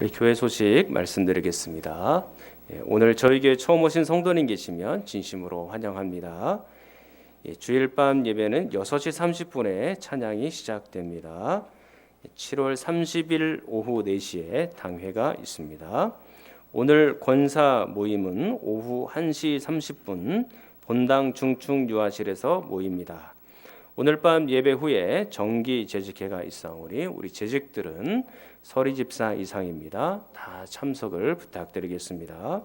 우리 교회 소식 말씀드리겠습니다. 예, 오늘 저희 교회 처음 오신 성도님 계시면 진심으로 환영합니다. 예, 주일 밤 예배는 6시 30분에 찬양이 시작됩니다. 7월 30일 오후 4시에 당회가 있습니다. 오늘 권사 모임은 오후 1시 30분 본당 중충 유아실에서 모입니다. 오늘 밤 예배 후에 정기 재직회가 있사오니 우리 재직들은 서리 집사 이상입니다. 다 참석을 부탁드리겠습니다.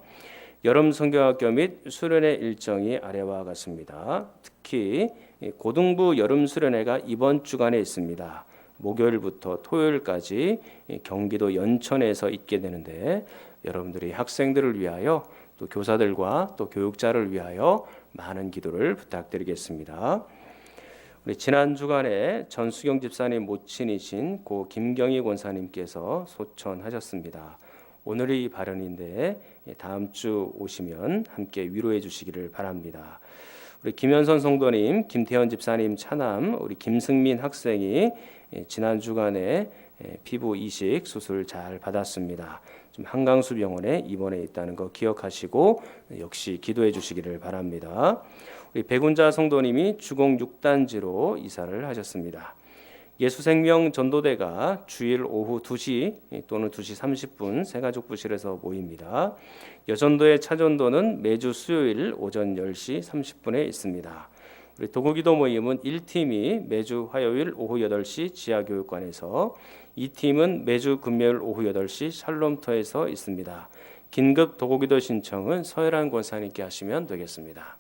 여름 성경학교 및 수련회 일정이 아래와 같습니다. 특히 고등부 여름 수련회가 이번 주간에 있습니다. 목요일부터 토요일까지 경기도 연천에서 있게 되는데 여러분들이 학생들을 위하여 또 교사들과 또 교육자를 위하여 많은 기도를 부탁드리겠습니다. 우리 지난 주간에 전수경 집사님 모친이신 고 김경희 권사님께서 소천하셨습니다. 오늘이 발언인데 다음 주 오시면 함께 위로해 주시기를 바랍니다. 우리 김현선 성도님, 김태현 집사님 차남, 우리 김승민 학생이 지난 주간에 피부 이식 수술 잘 받았습니다. 지금 한강수 병원에 입원해 있다는 거 기억하시고 역시 기도해 주시기를 바랍니다. 우리 백운자 성도님이 주공 6단지로 이사를 하셨습니다. 예수생명 전도대가 주일 오후 2시 또는 2시 30분 새가족 부실에서 모입니다. 여전도의 차전도는 매주 수요일 오전 10시 30분에 있습니다. 우리 도구기도 모임은 1팀이 매주 화요일 오후 8시 지하교육관에서 2팀은 매주 금요일 오후 8시 샬롬터에서 있습니다. 긴급 도구기도 신청은 서열한 권사님께 하시면 되겠습니다.